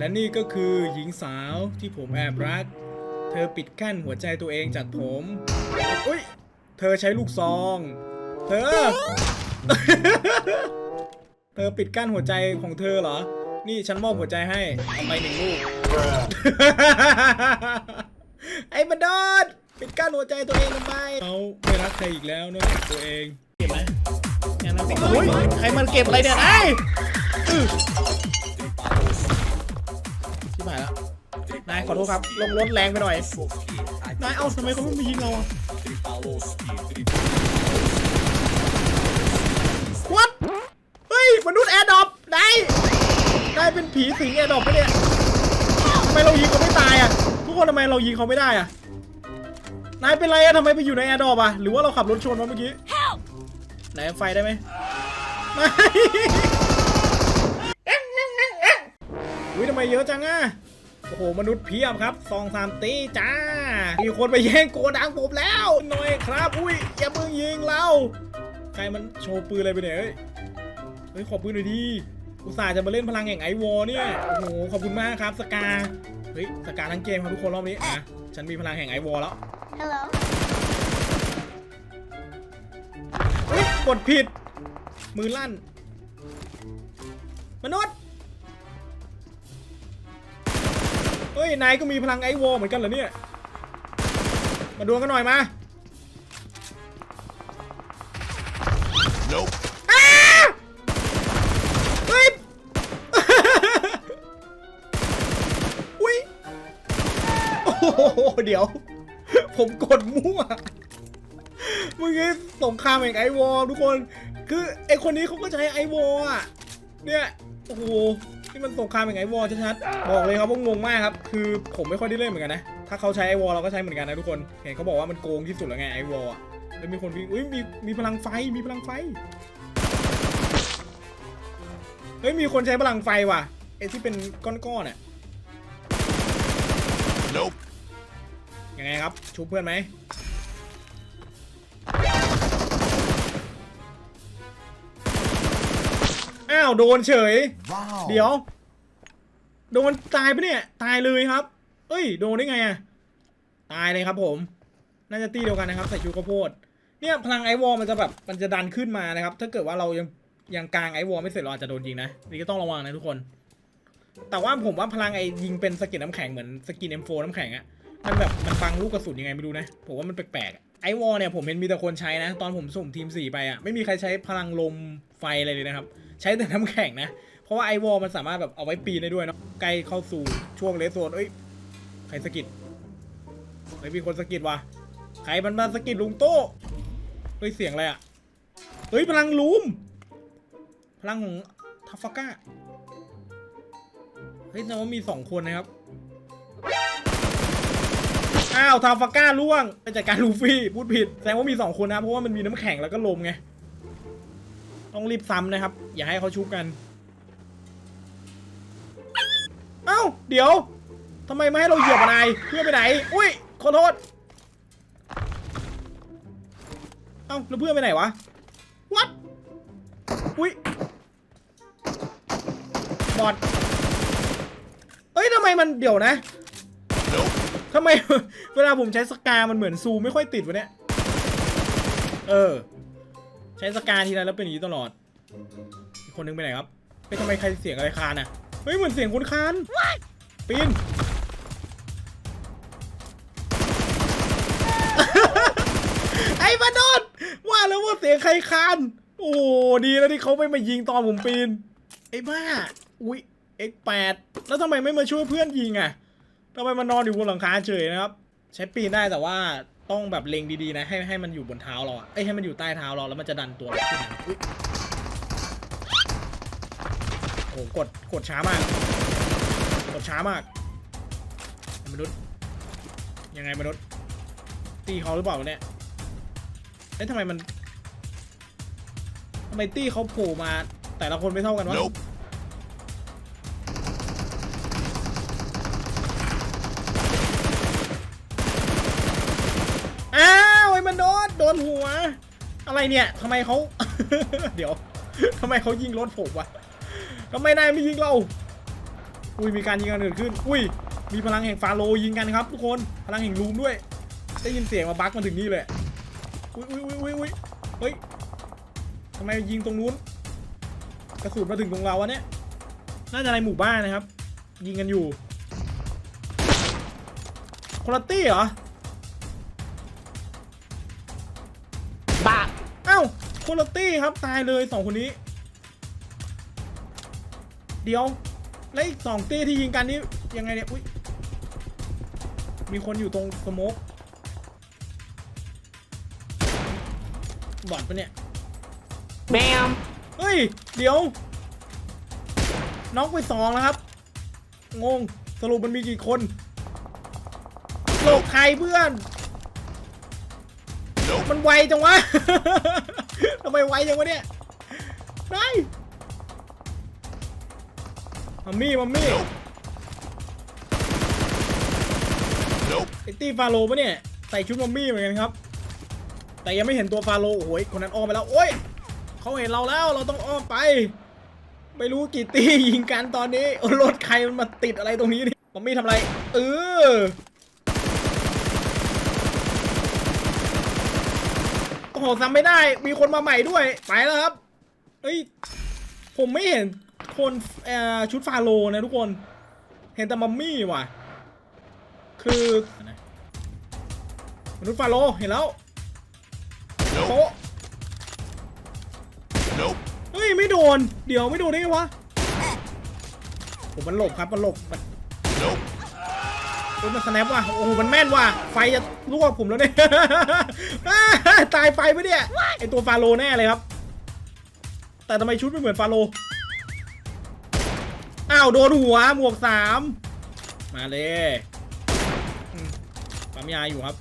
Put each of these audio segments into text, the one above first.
และนี่ก็คือหญิงสาวที่ผมแอบรัก เธอปิดกั้นหัวใจตัวเองจากผมอุ้ย เธอใช้ลูกซอง เธอ เธอปิดกั้นหัวใจของเธอเหรอ นี่ฉันมอบหัวใจให้เอาไปหนึ่งลูก ไอ้บันดอนปิดกั้นหัวใจตัวเองทำไมเขาไม่รักใครอีกแล้วนอกจากตัวเองเก็บไหมยังไงใครมันเก็บอะไรเนี่ยไอ้ ขอโทษครับ ลงรถแรงไปหน่อย นาย เอาทำไมเขาไม่มายิงเราอะ What เฮ้ย มนุษย์แอร์ดรอปนายนายเป็นผีสิงแอร์ดรอปปะเนี่ยทำไมเรายิงเขาไม่ตายอะทุกคนทำไมเรายิงเขาไม่ได้อะนายเป็นไรอะทำไมไปอยู่ในแอร์ดรอปอะหรือว่าเราขับรถชนมาเมื่อกี้ ไหนไฟได้ไหมไม่อุ้ยทำไมเยอะจังอะ โอ้โห มนุษย์เพียบครับสองสามตีจ้า มีคนไปแย่งโกดังผมแล้ว หน่อยครับ อุ้ยอย่าเพิ่งยิงเรา ใครมันโชว์ปืนอะไรไปเนี่ยเฮ้ยเฮ้ย ขอปืนหน่อยดิอุตส่าห์จะมาเล่นพลังแห่งไอวอลเนี่ย โอ้โห ขอบคุณมากครับสกา เฮ้ย สกาทั้งเกมครับทุกคนรอบนี้อะฉันมีพลังแห่งไอวอลแล้ว Hello. เฮ้ยกดผิด มือลั่น มนุษย์ เฮ้ย นายก็มีพลังไอวอลเหมือนกันเหรอเนี่ย มาดวลกันหน่อยมา Nope. อ้าเฮ้ย อุ้ย โอ้โห เดี๋ยว ผมกดมั่วเมื่อกี้สงครามแห่งไอวอลทุกคน คือไอคนนี้เขาก็ใช้ไอวอลอะ เนี่ย โอ้โห นี่มันสงครามแห่งไอวอลชัดๆบอกเลยครับว่างงมากครับ คือผมไม่ค่อยได้เล่นเหมือนกันนะ ถ้าเขาใช้ไอวอลเราก็ใช้เหมือนกันนะทุกคน เห็นเขาบอกว่ามันโกงที่สุดแล้วไงไอวอลอะแล้วมีคนวิ่งอุ้ยมีมีพลังไฟ มีพลังไฟ เฮ้ยมีคนใช้พลังไฟว่ะไอ้ที่เป็นก้อนๆน่ะ Nope. ยังไงครับชุบเพื่อนไหม อ้าวโดนเฉย Wow. เดี๋ยว โดนตายปะเนี่ย ตายเลยครับ เอ้ย โดนได้ไงอะตายเลยครับผม น่าจะตีเดียวกันนะครับ ใส่ชูข้าวโพด เนี่ยพลังไอวอลมันจะแบบ มันจะดันขึ้นมานะครับ ถ้าเกิดว่าเรายังยังกลางไอวอลไม่เสร็จเราอาจจะโดนยิงนะ นี่ก็ต้องระวังนะทุกคน แต่ว่าผมว่าพลังไอยิงเป็นสกินน้ำแข็งเหมือนสกิน M4 น้ำแข็งอะมันแบบมันบังลูกกระสุนยังไงไม่รู้นะ ผมว่ามันแปลกๆอะไอวอลเนี่ยผมเห็นมีแต่คนใช้นะ ตอนผมสุ่มทีม 4 ไปอะไม่มีใครใช้พลังลมไฟอะไรเลยนะครับ ใช้แต่น้ำแข็งนะ เพราะว่าไอวอลมันสามารถแบบเอาไว้ปีนได้ด้วยเนาะใกล้เข้าสู่ช่วงเลสโซนเอ้ยใครสกิดเฮ้ยมีคนสกิดว่ะใครมันมาสกิดลุงโต้เฮ้ยเสียงอะไรอะเฮ้ยพลังลูมพลังของทัฟฟาก้าเฮ้ยแสดงว่ามีสองคนนะครับอ้าวทัฟฟาก้าล่วงไปจัดการลูฟี่พูดผิดแสดงว่ามีสองคนนะเพราะว่ามันมีน้ำแข็งแล้วก็ลมไง ต้องรีบซ้ำนะครับ อย่าให้เขาชุบกัน เอ้า เดี๋ยวทำไมไม่ให้เราเหยียบอะไรเพื่อนไปไหน อุ้ยขอโทษ เอ้าแล้วเพื่อนไปไหนวะ วัดอุ้ย บอดเอ้ยทำไมมันเดี๋ยวนะทำไม เวลาผมใช้สกา มันเหมือนซูไม่ค่อยติดวะเนี่ย เออ ใช้สกาทีไรแล้วเป็นอย่างนี้ตลอด อีกคนนึงไปไหนครับเฮ้ยทำไมใครเสียงอะไรคานอะ เฮ้ยเหมือนเสียงคนคาน ปีน ไอ้มาโดนว่าแล้วว่าเสียงใครคาน โอ้โหดีแล้วที่เขาไม่มายิงตอนผมปีน ไอ้บ้า อุ๊ย X8 แล้วทำไมไม่มาช่วยเพื่อนยิงอะทำไมมานอนอยู่บนหลังคาเฉยนะครับ ใช้ปีนได้แต่ว่า ต้องแบบเล็งดีๆนะ ให้ให้มันอยู่บนเท้าเราอะเอ้ยให้มันอยู่ใต้เท้าเราแล้วมันจะดันตัวเราขึ้นนะอุ๊ยโอ้โหกดกดช้ามาก กดช้ามากมนุษย์ยังไงมนุษย์ตีเขาหรือเปล่าเนี่ยเอ้ยทำไมมันทำไมตีเขาโผล่มาแต่ละคนไม่เท่ากันวะ Nope. นโดนหัว อะไรเนี่ยทำไมเขา เดี๋ยวทำไมเขายิงรถผมวะทำไมนายไม่ยิงเรา อุ้ยมีการยิงกันเกิดขึ้น อุ้ย มีพลังแห่งฟาโรยิงกันครับทุกคน พลังแห่งลูมด้วย ได้ยินเสียงมาบักมาถึงนี่เลย อุ้ยอุ้ยอุ้ยอุ้ยอุ้ยเฮ้ยทำไมยิงตรงนู้น กระสุนมาถึงตรงเราวะเนี่ย น่าจะในหมู่บ้านนะครับ ยิงกันอยู่คุณตี้เหรอ คุณตี้ครับตายเลยสองคนนี้ เดี๋ยว แล้วอีกสองตี้ที่ยิงกันนี่ยังไงเนี่ย อุ้ย มีคนอยู่ตรงสโมกบอดปะเนี่ยแมมเฮ้ย เดี๋ยว น้องไปสองแล้วครับ งง สรุปมันมีกี่คนโลกใครเพื่อน มันไวจังวะ ทำไมไวจังวะเนี่ยได้มัมมี่มัมมี่ไอตี้ฟาโลปะเนี่ย ใส่ชุดมัมมี่เหมือนกันครับ แต่ยังไม่เห็นตัวฟาโลโอ้ยคนนั้นอ้อมไปแล้ว โอ้ยเขาเห็นเราแล้วเราต้องอ้อมไป ไม่รู้กี่ตียิงกันตอนนี้โอ้รถใครมันมาติดอะไรตรงนี้นี่มัมมี่ทำอะไร เออ โอ้โหซ้ำไม่ได้ มีคนมาใหม่ด้วย ไปแล้วครับเฮ้ย ผมไม่เห็นคนเอ่อชุดฟาโลนะทุกคน เห็นแต่มัมมี่ว่ะ คือมนุษย์ฟาโลเห็นแล้วโป๊ะเฮ้ยไม่โดน เดี๋ยวไม่โดนได้ไงวะ ผมมันหลบครับ มันหลบมัน โอ้มันสแนปว่ะ โอ้โห มันแม่นว่ะ ไฟจะลวกผมแล้วเนี่ย ตายไฟไปเนี่ย ไอตัวฟาโลแน่เลยครับ แต่ทำไมชุดไม่เหมือนฟาโล อ้าว โดนหัว หมวกสาม มาเลยปั๊มยาอยู่ครับ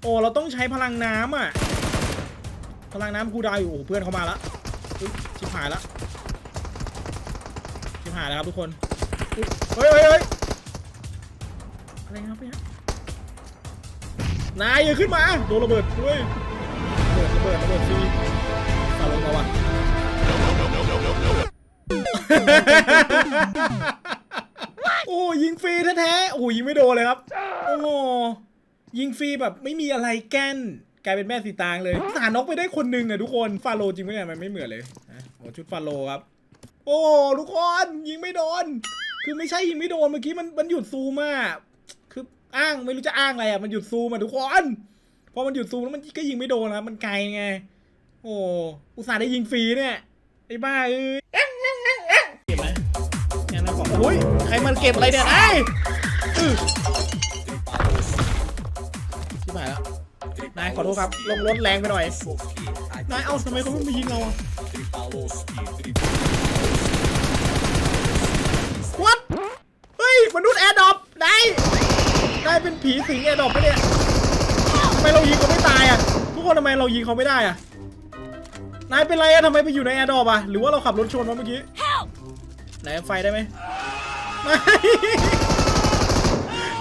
โอ้ เราต้องใช้พลังน้ำอะ พลังน้ำกูดาวอยู่ โอ้เพื่อนเขามาล้วอุ๊ยชิบหายล้วชิบหายแล้วครับทุกคน เฮ้ยเฮ้ย อะไรครับเนี่ยนายอย่าขึ้นมาโดนระเบิดด้วยระเบิดระเบิดระเบิดฟรีตาลงมาว่ะโอ้ยิงฟรีแท้ๆโอ้ยิงไม่โดนเลยครับ โอ้โหยิงฟรีแบบไม่มีอะไรแก้นกลายเป็นแม่สีตางเลยสารน็อกไปได้คนหนึ่งอะทุกคนฟาโลจริงไหมเนี่ยมันไม่เหมือนเลยนะโอ้ชุดฟาโลครับ โอ้ทุกคนยิงไม่โดน คือไม่ใช่ยิงไม่โดนเมื่อกี้มันมันหยุดซูมอะคื อ้างไม่รู้จะอ้างอะไรอะมันหยุดซูมอะทุกคนพอมันหยุดซูมแล้วมันก็ยิงไม่โดนนะครับมันไกลไง โอ้อุตส่าห์ได้ยิงฟรีเนี่ยไอ้บ้าเอ้ยเก็บไหมเนี่ยนะบอกโอ้ยใครมันเก็บอะไรเนี่ยไอ้อื้อชิบหายแล้วนายขอโทษครับลงรถแรงไปหน่อยนายเอาทำไมเขาไม่มายิงเราอะ What เฮ้ย มนุษย์แอร์ดรอปนายนายเป็นผีสิงแอร์ดรอปปะเนี่ยทำไมเรายิงเขาไม่ตายอะทุกคนทำไมเรายิงเขาไม่ได้อะนายเป็นไรอะทำไมไปอยู่ในแอร์ดรอปอะหรือว่าเราขับรถชนมาเมื่อกี้ ไหนไฟได้ไหมนาย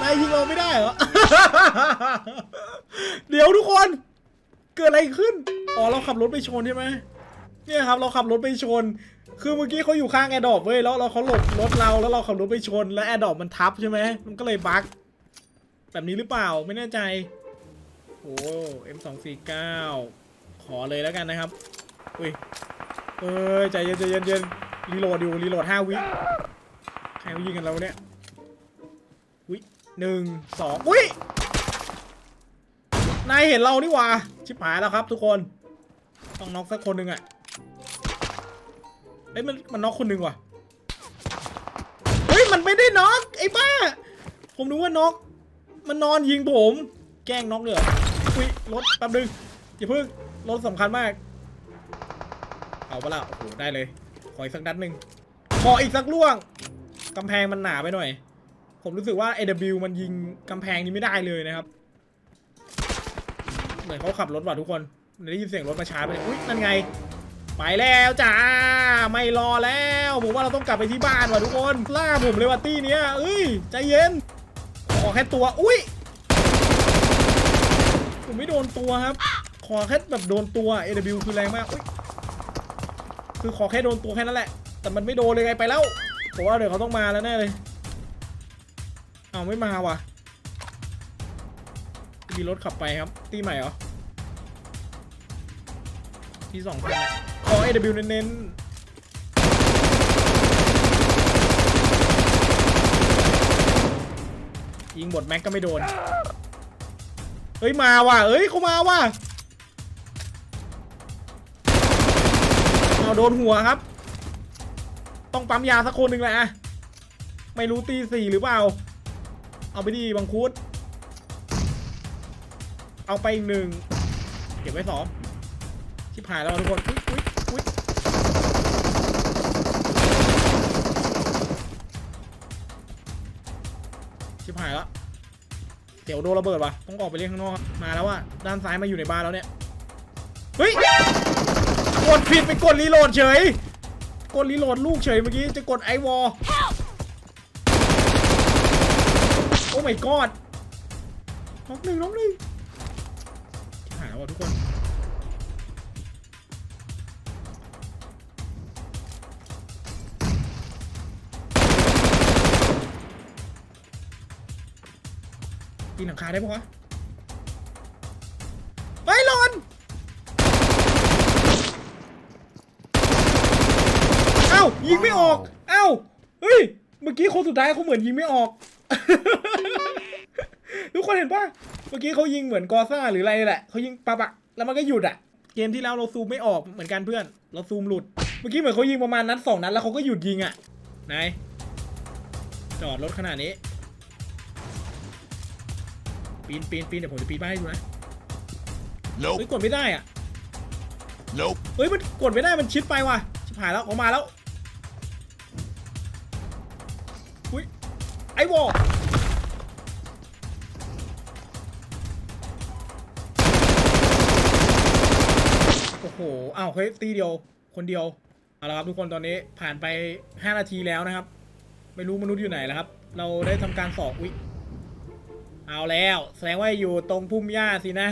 นายยิงเราไม่ได้เหรอ เดี๋ยวทุกคน เกิดอะไรขึ้น อ๋อเราขับรถไปชนใช่ไหมเนี่ยครับเราขับรถไปชน คือเมื่อกี้เขาอยู่ข้างแอร์ดรอปเว้ยแล้วเราเขาหลบรถเราแล้วเราขับรถไปชน แล้วแอร์ดรอปมันทับใช่ไหมมันก็เลยบั๊ก แบบนี้หรือเปล่าไม่แน่ใจโอ้ M249 ขอเลยแล้วกันนะครับอุ้ยเอ้ยใจเย็นใจเย็นเย็นรีโหลดอยู่รีโหลดห้าวิใครเขายิงกันเราเนี่ยวิหนึ่งสองอุ้ยนายเห็นเรานี่หว่าชิบหายแล้วครับทุกคนต้องน็อกสักคนหนึ่งอะเอ้ยมันมันน็อกคนหนึ่งว่ะเฮ้ยมันไม่ได้น็อกไอ้บ้า ผมนึกว่าน็อก มันนอนยิงผม แกล้งน็อกเลยเหรออุ้ยรถแป๊บนึงอย่าเพิ่งรถสำคัญมาก เอาปะล่ะโอ้โหได้เลย ขออีกสักนัดหนึ่งขออีกสักล่วงกำแพงมันหนาไปหน่อย ผมรู้สึกว่า AW มันยิงกำแพงนี้ไม่ได้เลยนะครับ เหมือนเขาขับรถว่ะทุกคนได้ยินเสียงรถมาช้าไปเลยอุ้ยนั่นไง ไปแล้วจ้า ไม่รอแล้ว ผมว่าเราต้องกลับไปที่บ้านว่ะทุกคนล่าผมเลยว่ะตี้เนี้ยเอ้ยใจเย็น อแค่ตัว อุ้ยผมไม่โดนตัวครับ ขอแค่แบบโดนตัว AW คือแรงมากอุ้ยคือขอแค่โดนตัวแค่นั้นแหละ แต่มันไม่โดนเลยไงไปแล้วผมว่าเดี๋ยวเขาต้องมาแล้วแน่เลย เอาไม่มาว่ะ มีรถขับไปครับ ตีใหม่เหรอ ที่สองพันขอ AW เน้นๆ ยิงหมดแม็กก็ไม่โดน เฮ้ยมาว่ะเอ้ยเขามาว่ะเอาโดนหัวครับ ต้องปั๊มยาสักคนหนึ่งแหละอะไม่รู้ตีสี่หรือเปล่า เอาไปดีบังคุด เอาไปอีกหนึ่งเก็บไว้สองชิบหายแล้วทุกคน เดี๋ยวโดนระเบิดว่ะต้องออกไปเล่นข้างนอกมาแล้วอะด้านซ้ายมาอยู่ในบ้านแล้วเนี่ยเฮ้ยกดผิดไปกดรีโหลดเฉยกดรีโหลดลูกเฉยเมื่อกี้จะกดไอวอลโอ้ my god น้องหนึ่งน้องหนึ่งหายแล้วทุกคน ปีนหลังคาได้ปะวะเฮ้ยหลอนเอ้ายิงไม่ออก เอ้าเฮ้ย เมื่อกี้คนสุดท้ายเขาเหมือนยิงไม่ออก ทุกคนเห็นปะเมื่อกี้เขายิงเหมือนกอซ่าหรืออะไรแหละเขายิงปะปะแล้วมันก็หยุดอะเกมที่แล้วเราซูมไม่ออกเหมือนกันเพื่อน เราซูมหลุด เมื่อกี้เหมือนเขายิงประมาณนัดสองนัดแล้วเขาก็หยุดยิงอะไหนจอดรถขนาดนี้ ปีนปีนปีนเดี๋ยวผมจะปีนบ้านให้ดูนะ Nope. เฮ้ยกดไม่ได้อะ Nope. เฮ้ยมันกดไม่ได้มันชิดไปว่ะชิบหายแล้วออกมาแล้วอุ้ยไอวอลโอ้โหอ้าวเฮ้ยตีเดียวคนเดียวเอาละครับทุกคนตอนนี้ผ่านไป 5 นาทีแล้วนะครับ ไม่รู้มนุษย์อยู่ไหนแล้วครับ เราได้ทำการสอบอุ้ย เอาแล้ว แสดงว่าอยู่ตรงพุ่มหญ้าสินะ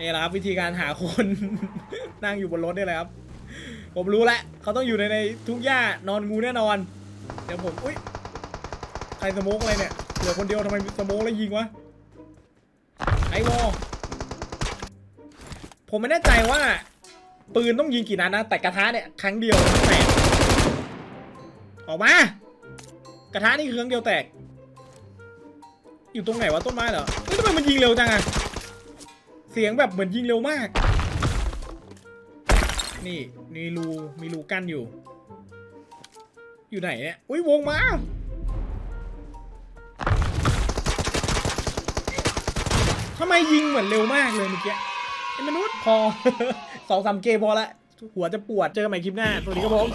นี่แหละครับวิธีการหาคน นั่งอยู่บนรถนี่แหละครับ ผมรู้แล้วเขาต้องอยู่ในในทุ่งหญ้านอนงูแน่นอน เดี๋ยวผมอุ้ยใครสโมกอะไรเนี่ยเหลือคนเดียวทำไมสโมกแล้วยิงวะไอวอลผมไม่แน่ใจว่า ปืนต้องยิงกี่นัดนะ แต่กระทะเนี่ยครั้งเดียวแตกออกมา กระทะนี่คือครั้งเดียวแตก อยู่ตรงไหนวะต้นไม้เหรอเฮ้ยทำไมมันยิงเร็วจังอะเสียงแบบเหมือนยิงเร็วมาก นี่มีรูมีรูกั้นอยู่ อยู่ไหนเนี่ยอุ้ยวงมาทำไมยิงเหมือนเร็วมากเลยเมื่อกี้ไอ้มนุษย์พอสองสามเกมพอละหัวจะปวดเจอกันใหม่คลิปหน้าสวัสดีครับผม